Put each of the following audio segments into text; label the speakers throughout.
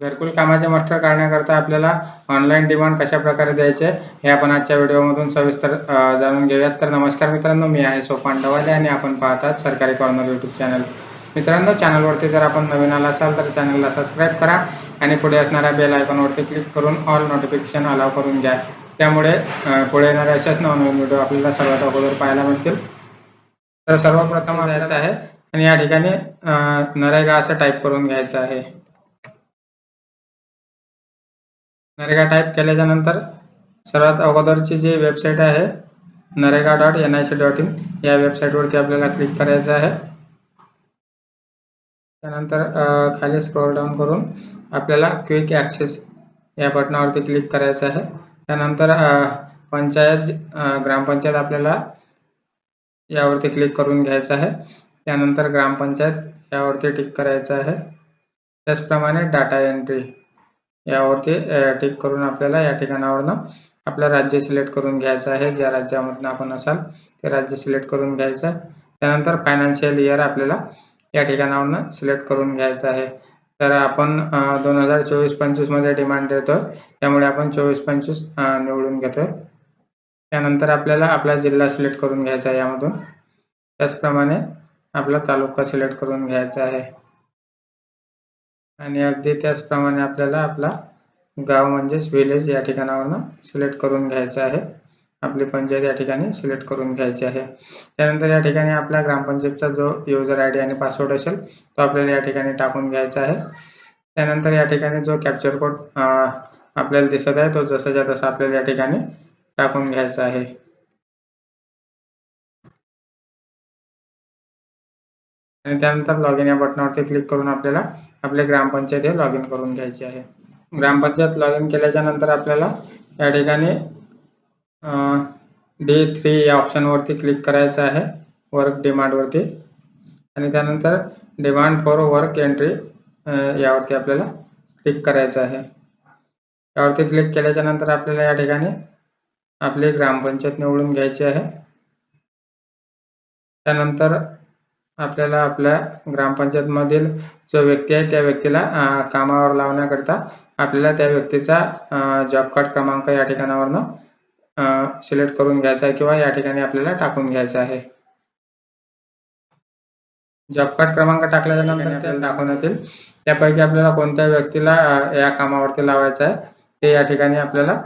Speaker 1: घरकुल कामाचे मास्टर काढण्याकरता आपल्याला ऑनलाईन डिमांड कशा प्रकारे द्यायचे हे आपण आजच्या व्हिडिओमधून सविस्तर जाणून घेऊयात. तर नमस्कार मित्रांनो मी आहे सोपान डवाले आणि आपण पाहतात सरकारी कॉर्नर यूट्यूब चॅनल मित्रांनो चॅनलवरती जर आपण नवीन आला असाल तर चॅनलला सबस्क्राईब करा आणि पुढे असणाऱ्या बेल आयकॉनवरती क्लिक करून ऑल नोटिफिकेशन अलाव करून घ्या. त्यामुळे पुढे येणारे अशाच नवनवीन व्हिडिओ आपल्याला सर्वात अगोदर पाहायला मिळतील. तर सर्वप्रथम जायचं आहे आणि या ठिकाणी नरेगा असं टाईप करून घ्यायचं आहे. नरेगा टाईप केल्याच्यानंतर सर्वात अगोदरची जी वेबसाईट आहे NREGA dot N I C dot in या वेबसाईटवरती आपल्याला क्लिक करायचं आहे. त्यानंतर खाली स्क्रोल डाऊन करून आपल्याला क्विक ॲक्सेस या बटनावरती क्लिक करायचं आहे. त्यानंतर पंचायत ग्रामपंचायत आपल्याला यावरती क्लिक करून घ्यायचं आहे. त्यानंतर ग्रामपंचायत यावरती टिक करायचं आहे. त्याचप्रमाणे डाटा एंट्री यावरती टिक करून आपल्याला या ठिकाणावरनं आपलं राज्य सिलेक्ट करून घ्यायचं आहे. ज्या राज्यामधनं आपण असाल ते राज्य सिलेक्ट करून घ्यायचं आहे. त्यानंतर फायनान्शियल इयर आपल्याला या ठिकाणावरनं सिलेक्ट करून घ्यायचं आहे. तर आपण दोन हजार चोवीस पंचवीसमध्ये डिमांड देतो त्यामुळे आपण चोवीस पंचवीस निवडून घेतोय. त्यानंतर आपल्याला आपला जिल्हा सिलेक्ट करून घ्यायचा आहे यामधून. त्याचप्रमाणे आपला तालुका सिलेक्ट करून घ्यायचा आहे. आणि अगदी त्याचप्रमाणे आपल्याला आपला गाव म्हणजेच विलेज या ठिकाणावरनं सिलेक्ट करून घ्यायचं आहे. आपली पंचायत या ठिकाणी सिलेक्ट करून घ्यायची आहे. त्यानंतर या ठिकाणी आपल्या ग्रामपंचायतचा जो युजर आय डी आणि पासवर्ड असेल तो आपल्याला या ठिकाणी टाकून घ्यायचा आहे. त्यानंतर या ठिकाणी जो कॅप्चर कोड आपल्याला दिसत आहे तो जसाच्या तसा आपल्याला या ठिकाणी टाकून घ्यायचा आहे. आणि त्यानंतर लॉग इन या बटनावरती क्लिक करून आपल्याला आपल्या ग्रामपंचायत हे लॉग इन करून घ्यायचे आहे. ग्रामपंचायत लॉग इन केल्याच्यानंतर आपल्याला या ठिकाणी डे थ्री या ऑप्शनवरती क्लिक करायचं आहे वर्क डिमांडवरती आणि त्यानंतर डिमांड फॉर वर्क एंट्री यावरती आपल्याला क्लिक करायचं आहे. यावरती क्लिक केल्याच्यानंतर आपल्याला या ठिकाणी आपली ग्रामपंचायत निवडून घ्यायची आहे. त्यानंतर आपल्याला आपल्या ग्रामपंचायतमधील जो व्यक्ती आहे त्या व्यक्तीला कामावर लावण्याकरिता आपल्याला त्या व्यक्तीचा जॉब कार्ड क्रमांक या ठिकाणावरनं सिलेक्ट करून घ्यायचा आहे किंवा या ठिकाणी आपल्याला टाकून घ्यायचा आहे. जॉब कार्ड क्रमांक टाकल्याच्या नंतर ते दाखवण्यात येईल त्यापैकी आपल्याला कोणत्या व्यक्तीला या कामावरती लावायचं आहे ते या ठिकाणी आपल्याला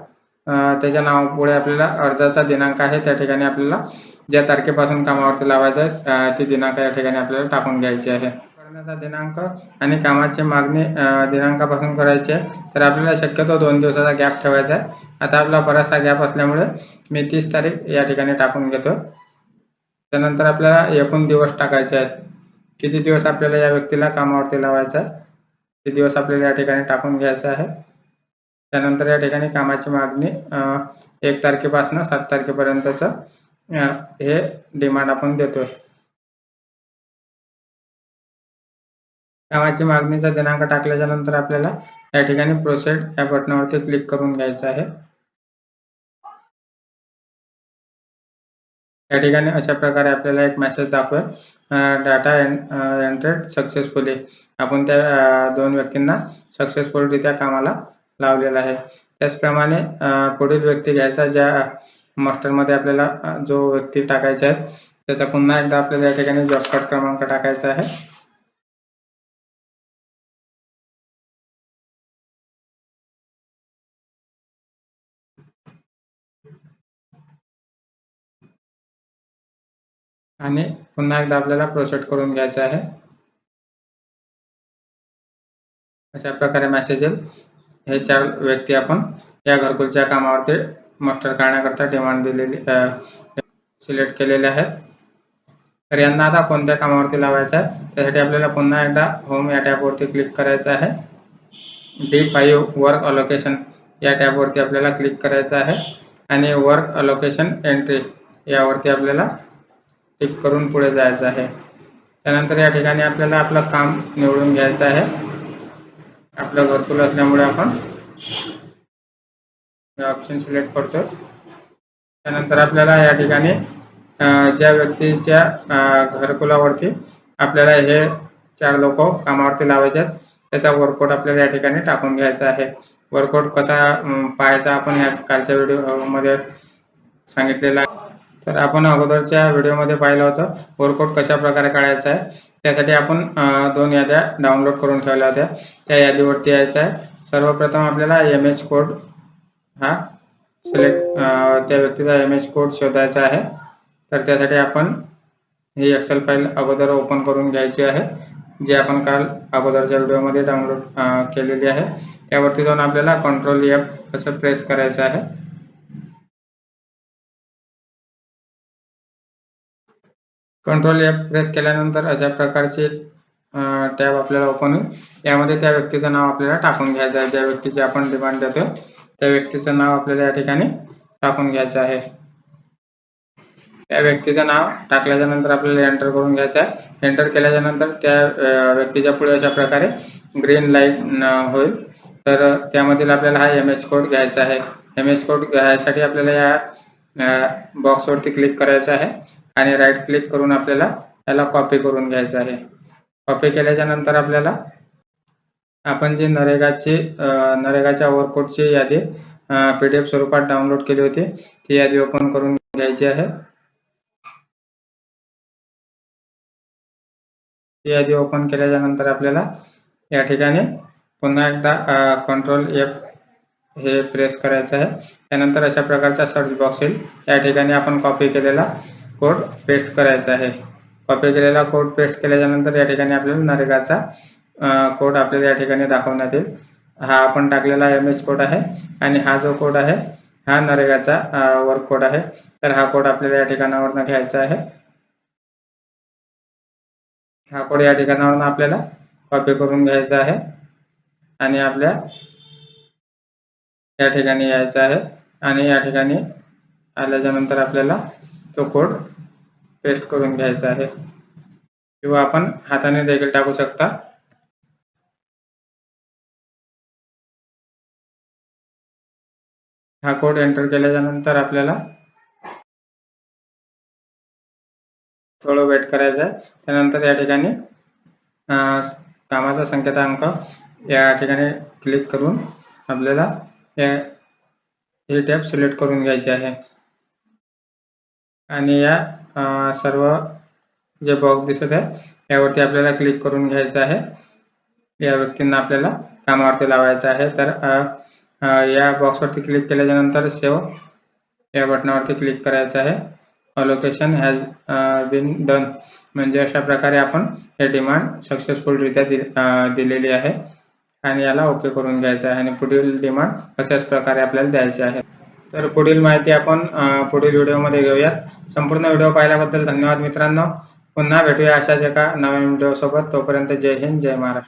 Speaker 1: त्याच्या नावापुढे आपल्याला अर्जाचा दिनांक आहे. त्या ठिकाणी आपल्याला ज्या तारखेपासून कामावरती लावायचं आहे ते दिनांक या ठिकाणी आपल्याला टाकून घ्यायची आहे. करण्याचा दिनांक आणि कामाची मागणी दिनांकापासून करायची आहे. तर आपल्याला शक्यतो दोन दिवसाचा गॅप ठेवायचा आहे. आता आपला बराचसा गॅप असल्यामुळे मी तीस तारीख या ठिकाणी टाकून घेतो. त्यानंतर आपल्याला एकूण दिवस टाकायचे आहेत. किती दिवस आपल्याला या व्यक्तीला कामावरती लावायचं आहे ते दिवस आपल्याला या ठिकाणी टाकून घ्यायचं आहे. त्यानंतर या ठिकाणी कामाची मागणी एक तारखेपासून सात तारखेपर्यंतचं हे डिमांड आपण देतोय. कामाची मागणीचा दिनांक टाकल्याच्या नंतर आपल्याला या ठिकाणी प्रोसेड या बटनावरती क्लिक करून घ्यायचं आहे. या ठिकाणी अशा प्रकारे आपल्याला एक मेसेज दाखवेल डाटा एंट्रेड सक्सेसफुली आपण त्या दोन व्यक्तींना सक्सेसफुलरित्या कामाला लावलेला आहे. त्याचप्रमाणे पुढील व्यक्ती घ्यायचा ज्या मास्टरमध्ये आपल्याला जो व्यक्ती टाकायचा आहे त्याचा पुन्हा एकदा आपल्याला या ठिकाणी जॉब कार्ड क्रमांक टाकायचा आहे. आणि पुन्हा एकदा आपल्याला प्रोसेट करून घ्यायचं आहे. अशा प्रकारे मेसेज येईल. हे चार व्यक्ती आपण या घरकुलच्या कामावरती मास्टर करण्याकरता डिमांड दिलेली सिलेक्ट केलेले आहेत. तर यांना आता कोणत्या कामावरती लावायचं आहे? त्यासाठी आपल्याला पुन्हा एकदा होम या टॅबवरती क्लिक करायचं आहे. डी फाईव्ह वर्क अलोकेशन या टॅबवरती आपल्याला क्लिक करायचं आहे. आणि वर्क अलोकेशन एंट्री यावरती आपल्याला टिक करून पुढे जायचं आहे. त्यानंतर या ठिकाणी आपल्याला आपलं काम निवडून घ्यायचं आहे. आपलं घरकुल असल्यामुळे आपण ऑप्शन सिलेक्ट करतो. त्यानंतर आपल्याला या ठिकाणी ज्या व्यक्तीच्या घरकुलावरती आपल्याला हे चार लोक कामावरती लावायचे आहेत त्याचा वर्कआउट आपल्याला या ठिकाणी टाकून घ्यायचा आहे. वर्कआउट कसा पाहायचा आपण या कालच्या व्हिडिओमध्ये सांगितलेला आहे. तर आपण अगोदरच्या व्हिडिओमध्ये पाहिलं होतं वर्कआउट कशा प्रकारे काढायचा आहे. त्यासाठी आपण दोन याद्या डाउनलोड करून ठेवल्या होत्या. त्या यादीवरती यायचं आहे. सर्वप्रथम आपल्याला एम एच कोड हा सिलेक्ट त्या व्यक्तीचा एम एच कोड शोधायचा आहे. तर त्यासाठी आपण ही एक्सेल फाईल अगोदर ओपन करून घ्यायची आहे जी आपण काल अगोदरच्या व्हिडिओमध्ये डाउनलोड केलेली आहे. त्यावरती जाऊन आपल्याला कंट्रोल एफ असं प्रेस करायचं आहे. कंट्रोल एफ प्रेस केल्यानंतर अशा प्रकारचे टॅब आपल्याला ओपन होईल. यामध्ये त्या व्यक्तीचं नाव आपल्याला टाकून घ्यायचं आहे. ज्या व्यक्तीची आपण डिमांड देतो त्या व्यक्तीचं नाव आपल्याला या ठिकाणी टाकून घ्यायचं आहे. त्या व्यक्तीचं नाव टाकल्याच्या नंतर आपल्याला एंटर करून घ्यायचं आहे. एंटर केल्याच्यानंतर त्या व्यक्तीच्या पुढे अशा प्रकारे ग्रीन लाइट होईल. तर त्यामधील आपल्याला हा एम एच कोड घ्यायचा आहे. एम एच कोड घ्यायसाठी आपल्याला या बॉक्सवरती क्लिक करायचं आहे. आणि राईट क्लिक करून आपल्याला याला कॉपी करून घ्यायचं आहे. कॉपी केल्याच्यानंतर आपल्याला आपण जे नरेगाची नरेगाच्या ओव्हरकोटची यादी पी डी एफ स्वरूपात डाउनलोड केली होती ती यादी ओपन करून घ्यायची आहे. ती यादी ओपन केल्याच्यानंतर आपल्याला या ठिकाणी पुन्हा एकदा कंट्रोल एफ हे प्रेस करायचं आहे. त्यानंतर अशा प्रकारचा सर्च बॉक्स येईल. या ठिकाणी आपण कॉपी केलेला कोड पेस्ट करायचा आहे. कॉपी केलेला कोड पेस्ट केल्याच्यानंतर या ठिकाणी आपल्याला नरेगाचा कोड आपल्याला या ठिकाणी दाखवण्यात येईल. हा आपण टाकलेला एम एच कोड आहे आणि हा जो कोड आहे हा नरेगाचा वर्क कोड आहे. तर हा कोड आपल्याला या ठिकाणावरनं घ्यायचा आहे. हा कोड या ठिकाणावरून आपल्याला कॉपी करून घ्यायचा आहे आणि आपल्या या ठिकाणी यायचं आहे आणि या ठिकाणी आल्याच्यानंतर आपल्याला तो कोड पेस्ट करून घ्यायचा आहे. किंवा आपण हाताने देखील टाकू शकता. हा कोड एंटर केल्याच्यानंतर आपल्याला थोडं वेट करायचं आहे. त्यानंतर या ठिकाणी कामाचा संकेतांक या ठिकाणी क्लिक करून आपल्याला हे ही टॅब सिलेक्ट करून घ्यायची आहे. आणि या अं, सर्व जे बॉक्स दिसत आहे यावरती आपल्याला क्लिक करून घ्यायचं आहे. या व्यक्तींना आपल्याला कामावरती लावायचं आहे. तर अं, अं, या बॉक्सवरती क्लिक केल्याच्यानंतर सेव या बटनावरती क्लिक करायचं आहे. अलोकेशन हॅज बिन डन म्हणजे अशा प्रकारे आपण हे डिमांड सक्सेसफुलरित्या दि दिलेली आहे. आणि याला ओके करून घ्यायचं आहे. आणि पुढील डिमांड अशाच प्रकारे आपल्याला द्यायची आहे. तर पुढील माहिती आपण पुढील व्हिडिओमध्ये घेऊयात. संपूर्ण व्हिडिओ पाहिल्याबद्दल धन्यवाद मित्रांनो. पुन्हा भेटूया अशाच एका नवीन व्हिडिओ सोबत तोपर्यंत जय हिंद जय महाराष्ट्र.